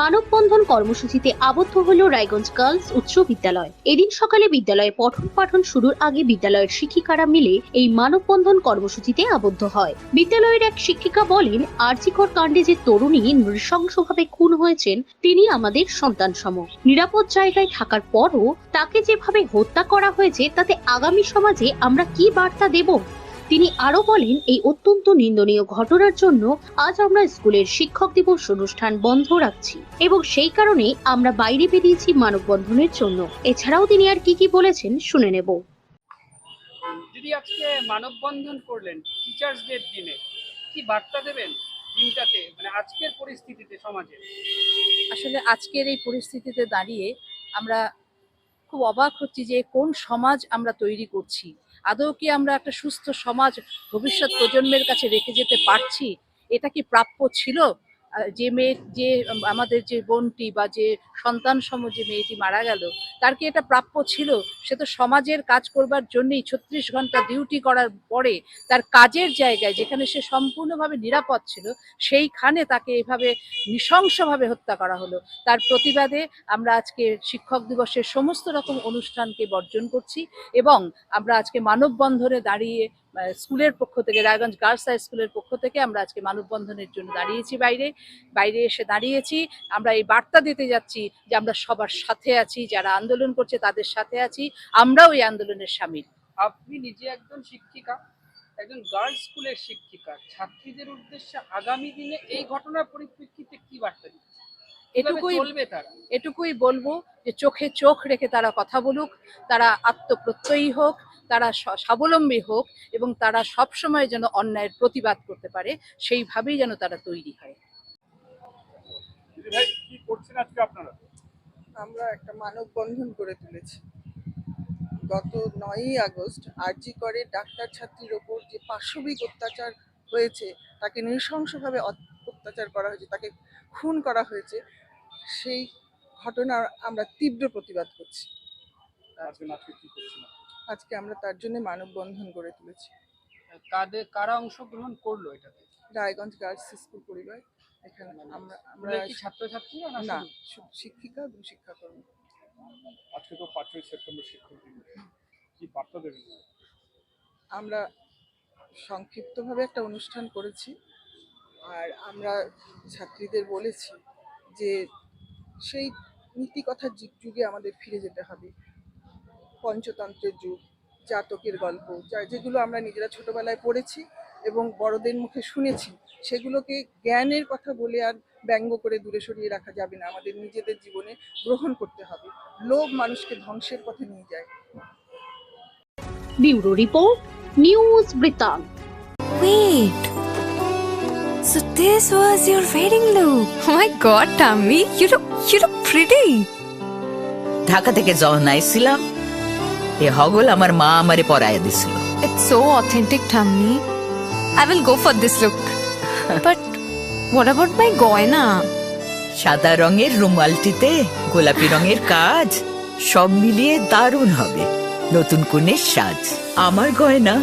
মানববন্ধন কর্মসূচিতে আবদ্ধ হল রায়গঞ্জ গার্লস উচ্চ বিদ্যালয়। এদিন সকালে বিদ্যালয়ে পঠন পাঠন শুরুর আগে বিদ্যালয়ের শিক্ষিকারা মিলে এই মানববন্ধন কর্মসূচিতে আবদ্ধ হয়। বিদ্যালয়ের এক শিক্ষিকা বলেন, আরজিকর কাণ্ডে যে তরুণী নৃশংসভাবে খুন হয়েছেন, তিনি আমাদের সন্তান সম নিরাপদ জায়গায় থাকার পরও তাকে যেভাবে হত্যা করা হয়েছে, তাতে আগামী সমাজে আমরা কি বার্তা দেব? তিনি আরও বলেন এই অত্যন্ত নিন্দনীয় ঘটনার জন্য আজ আমরা স্কুলের শিক্ষক দিবস অনুষ্ঠান বন্ধ রাখছি এবং সেই কারণে আমরা বাইরে বেরিয়েছি মানববন্ধনের জন্য। এছাড়াও তিনি আর কি কি বলেছেন শুনে নেব। দিদি আজকে মানববন্ধন করলেন টিচার্স ডের দিনে। কি বার্তা দেবেন দিনটাতে? মানে আজকের পরিস্থিতিতে সমাজে আসলে আজকের এই পরিস্থিতিতে দাঁড়িয়ে আমরা খুব অবাক হচ্ছি যে কোন সমাজ আমরা তৈরি করছি। আদৌ কি আমরা একটা সুস্থ সমাজ ভবিষ্যৎ প্রজন্মের কাছে রেখে যেতে পারছি? এটা কি প্রাপ্য ছিল? যে মেয়ে, যে আমাদের যে বোনটি বা যে সন্তান সম যে মেয়েটি মারা গেল, তার কি এটা প্রাপ্য ছিল? সে তো সমাজের কাজ করবার জন্যই ছত্রিশ ঘণ্টা ডিউটি করার পরে তার কাজের জায়গায় যেখানে সে সম্পূর্ণভাবে নিরাপদ ছিল, সেইখানে তাকে এভাবে নৃশংসভাবে হত্যা করা হলো। তার প্রতিবাদে আমরা আজকে শিক্ষক দিবসের সমস্ত রকম অনুষ্ঠানকে বর্জন করছি এবং আমরা আজকে মানববন্ধনে দাঁড়িয়ে স্কুলের পক্ষ থেকে, রায়গঞ্জ গার্লস হাই স্কুলের পক্ষ থেকে আমরা আজকে মানববন্ধনের জন্য দাঁড়িয়েছি বাইরে। বাইরে এসে দাঁড়িয়েছি। আমরা এই বার্তা দিতে যাচ্ছি যে আমরা সবার সাথে আছি, যারা আন্দোলন করছে তাদের সাথে আছি। আমরাও এই আন্দোলনের সামিল। আপনি নিজে একজন শিক্ষিকা, একজন গার্লস স্কুলের শিক্ষিকা। ছাত্রীদের উদ্দেশ্যে আগামী দিনে এই ঘটনার পরিপ্রেক্ষিতে কি বার্তা এটুকুই এটুকুই বলব যে চোখে চোখ রেখে তারা কথা বলুক তারা আত্মপ্রত্যয়ী হোক তারা স্বাবলম্বী হোক এবং তারা সবসময় যেন অন্যায়ের প্রতিবাদ করতে পারে সেইভাবেই যেন তারা তৈরি হয়। ভাই কি করছেন আজকে আপনারা? আমরা একটা মানববন্ধন করে তুলেছি। গত নয়ই আগস্ট আরজি করে ডাক্তার ছাত্রীর ওপর যে পাশবিক অত্যাচার হয়েছে তাকে নৃশংসভাবে অত্যাচার করা হয়েছে তাকে খুন করা হয়েছে সেই ঘটনার আমরা তীব্র প্রতিবাদ করছি। আজকে আমরা তার জন্য মানববন্ধন গড়ে তুলেছি। কাদের কারা অংশগ্রহণ করল এটাতে? রায়গঞ্জ গার্লস স্কুল পরিবার। এখানে আমরা আমরা ছাত্রছাত্রী না শিক্ষিকা এবং শিক্ষাকর্মী। আজকে তো পাঁচই সেপ্টেম্বর শিক্ষক দিবস। কি বার্তা দেবেন? আমরা সংক্ষিপ্তভাবে একটা অনুষ্ঠান করেছি। আর আমরা ছাত্রীদের বলেছি যে সেই নীতিকথার যুগ- যুগে আমাদের ফিরে যেতে হবে পঞ্চতন্ত্রের যুগ জাতকের গল্প যা যেগুলো আমরা নিজেরা ছোটবেলায় পড়েছি এবং বড়দের মুখে শুনেছি সেগুলোকে জ্ঞানের কথা বলে আর ব্যঙ্গ করে দূরে সরিয়ে রাখা যাবে না আমাদের নিজেদের জীবনে গ্রহণ করতে হবে লোভ মানুষকে ধ্বংসের পথে নিয়ে যায় ব্যুরো রিপোর্ট নিউজ বৃত্তান্ত Wait. So this was your wedding look. Oh my god, Tammy, you look you look pretty. Dhaka থেকে যখন আইছিলাম এ হগল আমার মা আমারে পরায় দিছিল It's so authentic, Tammy. I will go for this look. but what about my goina? সাদা রঙের রুমালটিতে গোলাপি রঙের কাজ সব মিলিয়ে দারুণ হবে নতুন কনের সাজ আমার গয়না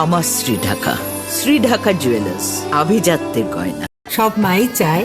আমার শ্রী ঢাকা শ্রী ঢাকা জুয়েলার্স আভিজাত্যের গয়না সব মাই চায়